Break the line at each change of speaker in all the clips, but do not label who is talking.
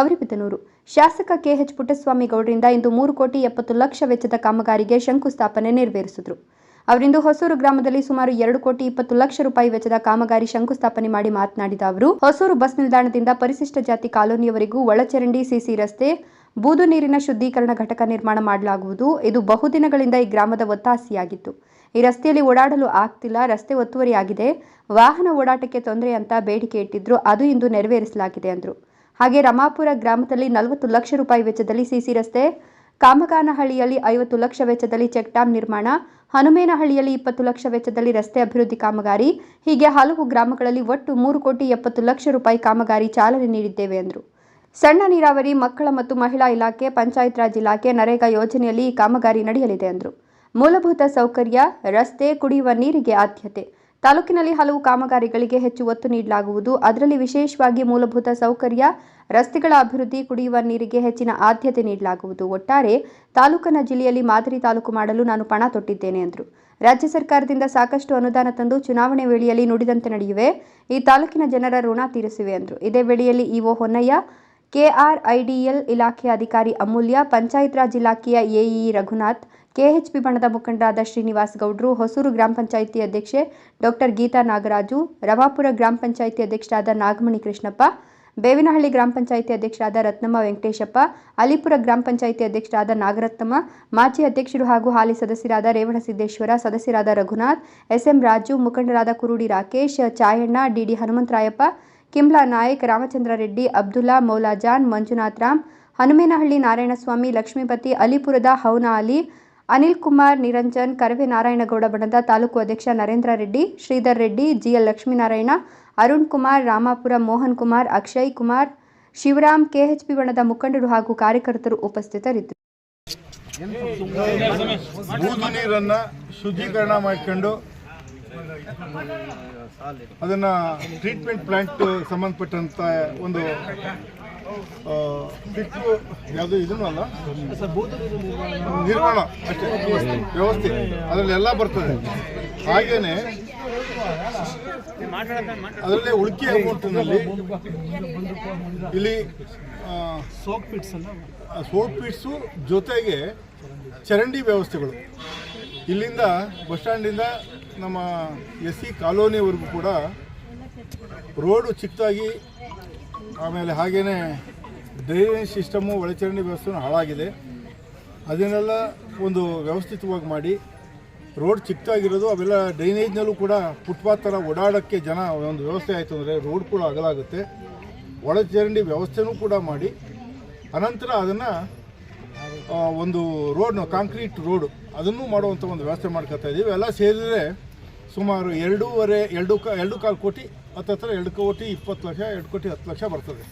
ಗೌರಿಬಿದನೂರು. ಶಾಸಕ ಕೆಎಚ್ ಪುಟ್ಟಸ್ವಾಮಿ ಗೌಡರಿಂದ ಇಂದು ಮೂರು ಕೋಟಿ ಎಪ್ಪತ್ತು ಲಕ್ಷ ವೆಚ್ಚದ ಕಾಮಗಾರಿಗೆ ಶಂಕುಸ್ಥಾಪನೆ ನೆರವೇರಿಸಿದರು. ಅವರಿಂದು ಹೊಸೂರು ಗ್ರಾಮದಲ್ಲಿ ಸುಮಾರು ಎರಡು ಕೋಟಿ ಇಪ್ಪತ್ತು ಲಕ್ಷ ರೂಪಾಯಿ ವೆಚ್ಚದ ಕಾಮಗಾರಿ ಶಂಕುಸ್ಥಾಪನೆ ಮಾಡಿ ಮಾತನಾಡಿದ ಅವರು, ಹೊಸೂರು ಬಸ್ ನಿಲ್ದಾಣದಿಂದ ಪರಿಶಿಷ್ಟ ಜಾತಿ ಕಾಲೋನಿಯವರೆಗೂ ಒಳಚರಂಡಿ ಸಿಸಿ ರಸ್ತೆ, ಬೂದು ನೀರಿನ ಶುದ್ಧೀಕರಣ ಘಟಕ ನಿರ್ಮಾಣ ಮಾಡಲಾಗುವುದು. ಇದು ಬಹುದಿನಗಳಿಂದ ಈ ಗ್ರಾಮದ ಒತ್ತಾಸೆಯಾಗಿತ್ತು. ಈ ರಸ್ತೆಯಲ್ಲಿ ಓಡಾಡಲು ಆಗ್ತಿಲ್ಲ, ರಸ್ತೆ ಒತ್ತುವರಿಯಾಗಿದೆ. ವಾಹನ ಓಡಾಟಕ್ಕೆ ತೊಂದರೆ ಅಂತ ಬೇಡಿಕೆ ಇಟ್ಟಿದ್ರು. ಅದು ಇಂದು ನೆರವೇರಿಸಲಾಗಿದೆ ಅಂದರು. ಹಾಗೆ ರಮಾಪುರ ಗ್ರಾಮದಲ್ಲಿ ನಲವತ್ತು ಲಕ್ಷ ರೂಪಾಯಿ ವೆಚ್ಚದಲ್ಲಿ ಸಿಸಿ ರಸ್ತೆ, ಕಾಮಗಾನಹಳ್ಳಿಯಲ್ಲಿ ಐವತ್ತು ಲಕ್ಷ ವೆಚ್ಚದಲ್ಲಿ ಚೆಕ್ ಡ್ಯಾಂ ನಿರ್ಮಾಣ, ಹನುಮೇನಹಳ್ಳಿಯಲ್ಲಿ ಇಪ್ಪತ್ತು ಲಕ್ಷ ವೆಚ್ಚದಲ್ಲಿ ರಸ್ತೆ ಅಭಿವೃದ್ಧಿ ಕಾಮಗಾರಿ, ಹೀಗೆ ಹಲವು ಗ್ರಾಮಗಳಲ್ಲಿ ಒಟ್ಟು ಮೂರು ಕೋಟಿ ಎಪ್ಪತ್ತು ಲಕ್ಷ ರೂಪಾಯಿ ಕಾಮಗಾರಿ ಚಾಲನೆ ನೀಡಿದ್ದೇವೆ ಎಂದರು. ಸಣ್ಣ ನೀರಾವರಿ, ಮಕ್ಕಳ ಮತ್ತು ಮಹಿಳಾ ಇಲಾಖೆ, ಪಂಚಾಯತ್ ರಾಜ್ ಇಲಾಖೆ, ನರೇಗಾ ಯೋಜನೆಯಲ್ಲಿ ಈ ಕಾಮಗಾರಿ ನಡೆಯಲಿದೆ ಎಂದರು. ಮೂಲಭೂತ ಸೌಕರ್ಯ, ರಸ್ತೆ, ಕುಡಿಯುವ ನೀರಿಗೆ ಆದ್ಯತೆ. ತಾಲೂಕಿನಲ್ಲಿ ಹಲವು ಕಾಮಗಾರಿಗಳಿಗೆ ಹೆಚ್ಚು ಒತ್ತು ನೀಡಲಾಗುವುದು. ಅದರಲ್ಲಿ ವಿಶೇಷವಾಗಿ ಮೂಲಭೂತ ಸೌಕರ್ಯ, ರಸ್ತೆಗಳ ಅಭಿವೃದ್ಧಿ, ಕುಡಿಯುವ ನೀರಿಗೆ ಹೆಚ್ಚಿನ ಆದ್ಯತೆ ನೀಡಲಾಗುವುದು. ಒಟ್ಟಾರೆ ತಾಲೂಕನ ಜಿಲ್ಲೆಯಲ್ಲಿ ಮಾದರಿ ತಾಲೂಕು ಮಾಡಲು ನಾನು ಪಣ ತೊಟ್ಟಿದ್ದೇನೆ ಎಂದರು ರಾಜ್ಯ ಸರ್ಕಾರದಿಂದ ಸಾಕಷ್ಟು ಅನುದಾನ ತಂದು ಚುನಾವಣೆ ವೇಳೆಯಲ್ಲಿ ನುಡಿದಂತೆ ನಡೆಯುವೆ. ಈ ತಾಲೂಕಿನ ಜನರ ಋಣ ತೀರಿಸುವೆ ಎಂದರು ಇದೇ ವೇಳೆಯಲ್ಲಿ ಇಒ ಹೊನ್ನಯ್ಯ, ಕೆಆರ್ಐಡಿಎಲ್ ಇಲಾಖೆಯ ಅಧಿಕಾರಿ ಅಮೂಲ್ಯ, ಪಂಚಾಯತ್ ರಾಜ್ ಇಲಾಖೆಯ ಎಇಇ ರಘುನಾಥ್ ಕೆಎಚ್ಪಿ ಬಣದ ಮುಖಂಡರಾದ ಶ್ರೀನಿವಾಸ್ ಗೌಡ್ರು ಹೊಸೂರು ಗ್ರಾಮ ಪಂಚಾಯಿತಿ ಅಧ್ಯಕ್ಷೆ ಡಾಕ್ಟರ್ ಗೀತಾ ನಾಗರಾಜು, ರವಾಪುರ ಗ್ರಾಮ ಪಂಚಾಯಿತಿ ಅಧ್ಯಕ್ಷರಾದ ನಾಗಮಣಿ ಕೃಷ್ಣಪ್ಪ, ಬೇವಿನಹಳ್ಳಿ ಗ್ರಾಮ ಪಂಚಾಯಿತಿ ಅಧ್ಯಕ್ಷರಾದ ರತ್ನಮ್ಮ ವೆಂಕಟೇಶಪ್ಪ, ಅಲಿಪುರ ಗ್ರಾಮ ಪಂಚಾಯಿತಿ ಅಧ್ಯಕ್ಷರಾದ ನಾಗರತ್ನಮ್ಮ, ಮಾಜಿ ಅಧ್ಯಕ್ಷರು ಹಾಗೂ ಹಾಲಿ ಸದಸ್ಯರಾದ ರೇವಣಸಿದ್ದೇಶ್ವರ ಸದಸ್ಯರಾದ ರಘುನಾಥ್, ಎಸ್ಎಂ ರಾಜು, ಮುಖಂಡರಾದ ಕುರುಡಿ ರಾಕೇಶ್, ಚಾಯಣ್ಣ, ಡಿಡಿ ಹನುಮಂತರಾಯಪ್ಪ, ಕಿಮ್ಲಾ ನಾಯಕ್, ರಾಮಚಂದ್ರ ರೆಡ್ಡಿ, ಅಬ್ದುಲ್ಲಾ ಮೌಲಾಜಾನ್ ಮಂಜುನಾಥ್ ರಾಮ್, ಹನುಮೇನಹಳ್ಳಿ ನಾರಾಯಣಸ್ವಾಮಿ, ಲಕ್ಷ್ಮೀಪತಿ, ಅಲಿಪುರದ ಹೌನಾ ಅಲಿ ಅನಿಲ್ ಕುಮಾರ್, ನಿರಂಜನ್ ಕರವೆ ನಾರಾಯಣಗೌಡ ಬಣದ ತಾಲೂಕು ಅಧ್ಯಕ್ಷ ನರೇಂದ್ರ ರೆಡ್ಡಿ, ಶ್ರೀಧರ್ ರೆಡ್ಡಿ, ಜಿಎಲ್ ಲಕ್ಷ್ಮೀನಾರಾಯಣ, ಅರುಣ್ ಕುಮಾರ್, ರಾಮಾಪುರ ಮೋಹನ್ ಕುಮಾರ್, ಅಕ್ಷಯ್ ಕುಮಾರ್, ಶಿವರಾಮ್, ಕೆಎಚ್ಪಿ ಬಣದ ಮುಖಂಡರು ಹಾಗೂ ಕಾರ್ಯಕರ್ತರು ಉಪಸ್ಥಿತರಿದ್ದರು.
ಬೂದು ಶುದ್ಧೀಕರಣ ಮಾಡ್ಕೊಂಡು ಅದನ್ನ ಟ್ರೀಟ್ಮೆಂಟ್ ಪ್ಲಾಂಟ್ ಸಂಬಂಧಪಟ್ಟಂತ ಒಂದು ಪಿಕ್ ಯಾವುದು ಇದನ್ನು ಅಲ್ಲ. ನಿರ್ಮಾಣ, ಅಷ್ಟೇ, ವ್ಯವಸ್ಥೆ ಅದರಲ್ಲಿ ಎಲ್ಲ ಬರ್ತದೆ. ಹಾಗೇನೆ ಅದರಲ್ಲೇ ಉಳಿಕೆ ಅಮೌಂಟ್ನಲ್ಲಿ ಇಲ್ಲಿ ಸೋಪ್ ಪಿಟ್ಸು ಜೊತೆಗೆ ಚರಂಡಿ ವ್ಯವಸ್ಥೆಗಳು. ಇಲ್ಲಿಂದ ಬಸ್ ಸ್ಟ್ಯಾಂಡಿಂದ ನಮ್ಮ ಎಸ್ ಸಿ ಕಾಲೋನಿವರೆಗೂ ಕೂಡ ರೋಡು ಚಿಕ್ಕದಾಗಿ ಆಮೇಲೆ ಹಾಗೆಯೇ ಡ್ರೈನೇಜ್ ಸಿಸ್ಟಮು ಒಳಚರಂಡಿ ವ್ಯವಸ್ಥೆನೂ ಹಾಳಾಗಿದೆ. ಅದನ್ನೆಲ್ಲ ಒಂದು ವ್ಯವಸ್ಥಿತವಾಗಿ ಮಾಡಿ, ರೋಡ್ ಚಿಕ್ಕದಾಗಿರೋದು, ಅವೆಲ್ಲ ಡ್ರೈನೇಜ್ನಲ್ಲೂ ಕೂಡ ಫುಟ್ಪಾತ್ ಥರ ಓಡಾಡೋಕ್ಕೆ ಜನ ಒಂದು ವ್ಯವಸ್ಥೆ ಆಯಿತು ಅಂದರೆ ರೋಡ್ ಕೂಡ ಅಗಲಾಗುತ್ತೆ. ಒಳಚರಂಡಿ ವ್ಯವಸ್ಥೆನೂ ಕೂಡ ಮಾಡಿ, ಅನಂತರ ಅದನ್ನು ಒಂದು ರೋಡ್ನ ಕಾಂಕ್ರೀಟ್ ರೋಡು ಅದನ್ನು ಮಾಡುವಂಥ ಒಂದು ವ್ಯವಸ್ಥೆ ಮಾಡ್ಕೊತಾ ಇದ್ದೀವಿ ಎಲ್ಲ ಸೇರಿದರೆ ಸುಮಾರು ಎರಡೂವರೆ, ಎರಡು ಕ, ಎರಡು ಕಾಲು ಕೋಟಿ ಹತ್ತತ್ರ ಎರಡು ಕೋಟಿ ಇಪ್ಪತ್ತು ಲಕ್ಷ, ಎರಡು ಕೋಟಿ ಹತ್ತು ಲಕ್ಷ ಬರ್ತದೆ.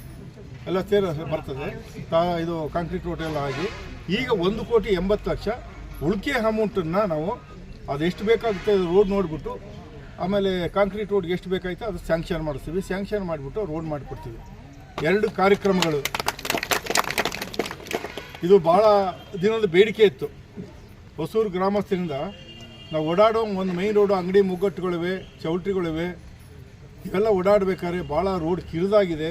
ಎಲ್ಲ ಸೇರಿ ಬರ್ತದೆ. ತಾ, ಇದು ಕಾಂಕ್ರೀಟ್ ರೋಡ್ ಎಲ್ಲ ಆಗಿ. ಈಗ ಒಂದು ಕೋಟಿ ಎಂಬತ್ತು ಲಕ್ಷ. ಉಳಿಕೆ ಅಮೌಂಟನ್ನು ನಾವು ಅದೆಷ್ಟು ಬೇಕಾಗುತ್ತೆ ರೋಡ್ ನೋಡಿಬಿಟ್ಟು, ಆಮೇಲೆ ಕಾಂಕ್ರೀಟ್ ರೋಡ್ಗೆ ಎಷ್ಟು ಬೇಕಾಯ್ತು ಅದು ಸ್ಯಾಂಕ್ಷನ್ ಮಾಡಿಸ್ತೀವಿ. ಸ್ಯಾಂಕ್ಷನ್ ಮಾಡಿಬಿಟ್ಟು ರೋಡ್ ಮಾಡಿಕೊಡ್ತೀವಿ. ಎರಡು ಕಾರ್ಯಕ್ರಮಗಳು. ಇದು ಭಾಳ ದಿನದ ಬೇಡಿಕೆ ಇತ್ತು. ಹೊಸೂರು ಗ್ರಾಮಸ್ಥರಿಂದ ನಾವು ಓಡಾಡೋ ಒಂದು ಮೈನ್ ರೋಡು ಅಂಗಡಿ ಮುಗ್ಗಟ್ಟುಗಳಿವೆ, ಚೌಲ್ಟ್ರಿಗಳಿವೆ ಇವೆಲ್ಲ ಓಡಾಡಬೇಕಾದ್ರೆ ಭಾಳ ರೋಡ್ ಕಿರಿದಾಗಿದೆ.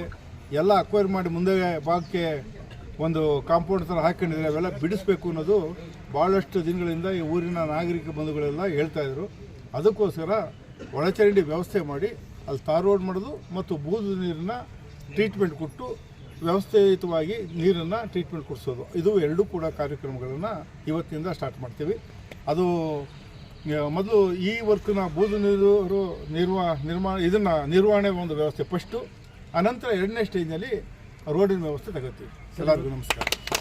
ಎಲ್ಲ ಅಕ್ವೈರ್ ಮಾಡಿ ಮುಂದೆ ಭಾಗಕ್ಕೆ ಒಂದು ಕಾಂಪೌಂಡ್ ಥರ ಹಾಕೊಂಡಿದ್ದಾರೆ. ಅವೆಲ್ಲ ಬಿಡಿಸ್ಬೇಕು ಅನ್ನೋದು ಭಾಳಷ್ಟು ದಿನಗಳಿಂದ ಈ ಊರಿನ ನಾಗರಿಕ ಬಂಧುಗಳೆಲ್ಲ ಹೇಳ್ತಾಯಿದ್ರು ಅದಕ್ಕೋಸ್ಕರ ಒಳಚರಂಡಿ ವ್ಯವಸ್ಥೆ ಮಾಡಿ ಅಲ್ಲಿ ತಾರ್ ರೋಡ್ ಮಾಡೋದು ಮತ್ತು ಬೂದು ನೀರನ್ನ ಟ್ರೀಟ್ಮೆಂಟ್ ಕೊಟ್ಟು ವ್ಯವಸ್ಥಿತವಾಗಿ ನೀರನ್ನು ಟ್ರೀಟ್ಮೆಂಟ್ ಕೊಡಿಸೋದು. ಇದು ಎರಡೂ ಕೂಡ ಕಾರ್ಯಕ್ರಮಗಳನ್ನು ಇವತ್ತಿನಿಂದ ಸ್ಟಾರ್ಟ್ ಮಾಡ್ತೀವಿ. ಅದು ಮೊದಲು ಈ ವರ್ಕ್ನ ಬೂದು ನೀರು ನಿರ್ವಾ ನಿರ್ಮಾಣ ಇದನ್ನು ನಿರ್ವಹಣೆ ಒಂದು ವ್ಯವಸ್ಥೆ ಫಸ್ಟು ಅನಂತರ ಎರಡನೇ ಸ್ಟೇಜ್ನಲ್ಲಿ ರೋಡಿನ ವ್ಯವಸ್ಥೆ ತಗೋತೀವಿ. ಎಲ್ಲರಿಗೂ ನಮಸ್ಕಾರ.